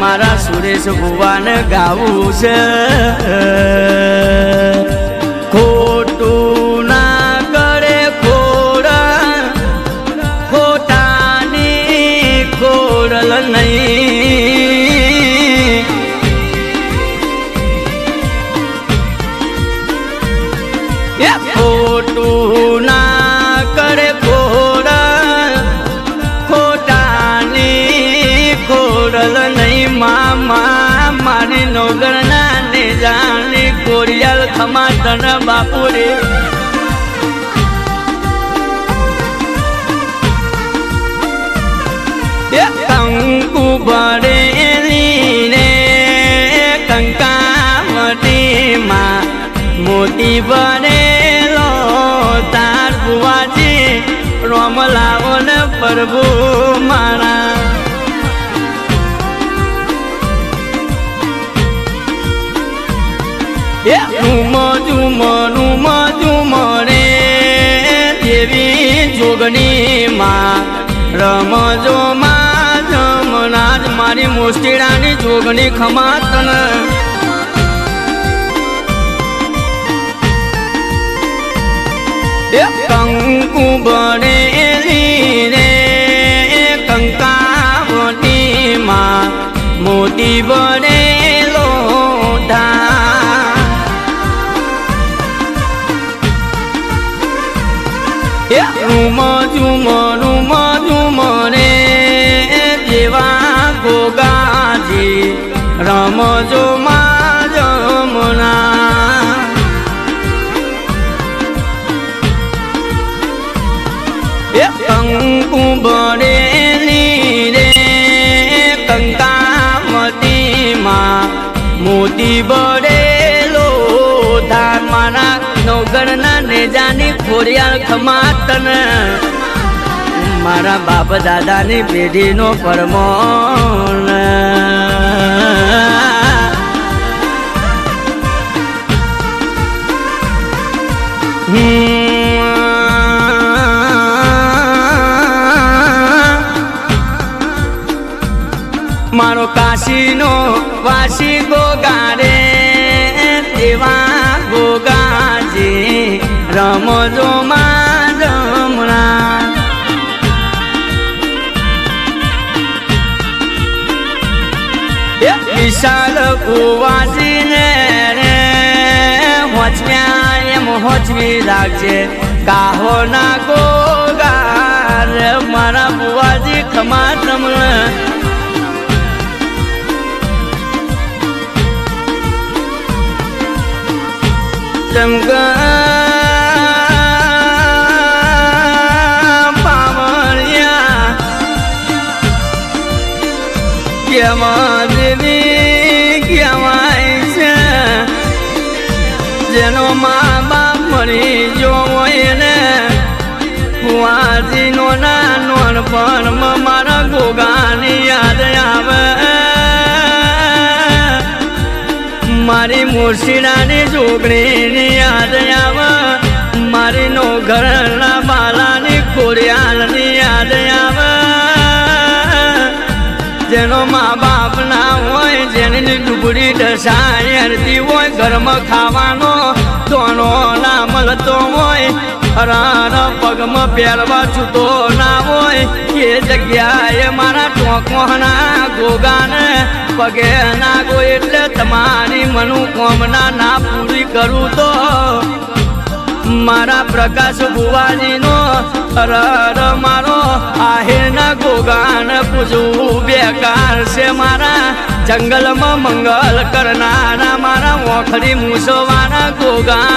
મારા સુરેશ ભુવાને ગાવું છે. ખોટું કરે ખોડા ખોટાની ખોડલ નહીં. મારી નોગરના ને જાણે કોરિયાલ ખમા તન કંકુ ભરેલી રે કંકાવટીમાં મોતી ભરેલો તાર બુવાજી રોમ ને પ્રભુ મારા ઝુમો ઝુમો ઝુમો ઝુમો રે. દેવી જોગણી રમજો માં મારી મુસ્તીડાની જોગણી ખમાતન. કંકુ બનેલી રે, કંકાવટી માં મોતી બનેલો રૂમ ઝુમ રૂમ ઝુમ રે, જેવા ગોગાજી રમજો માં જમના કંકુ બનેલી રે કંકામતીમાં મોતી બળેલો નેજાની ખમાતન મારા બાપ દાદાની પેઢીનો પરમોન. મારો કાશીનો વાસી ગોગારે દેવા રમજો માં રમણા. વિશાલ કુવાસીને રે હોચમ્યા એમ હોચવી રાખજે. કાહો ના ગોગાર મારા બુવાજી ખમા રમણ. ચમકા કેમાં દેવી કહેવાય છે જેનો મા બાપ મરી જો હોય ને કુવાજીનો ના નોનપણ મારા ગોગાની યાદ આવે મારી મુર્શિદાની જોગણીની યાદ આવે, મારી નો ઘરના હરતી હોય ઘરમાં ખાવાનો તોનો ના મળતો હોય, હરાર પગમાં પહેરવા છૂતો ના હોય, એ જગ્યાએ મારા ટોકવાના ગોગાને પગે ના ગો એટલે તમારી મનોકામના ના પૂરી કરું તો. મારા પ્રકાશ ભુવાજીનો રર મારો આહેના ગોગાન પૂજવું બેકાર છે મારા. જંગલમાં મંગલ કરનારા મારા મોખડી મૂસવાના ગોગા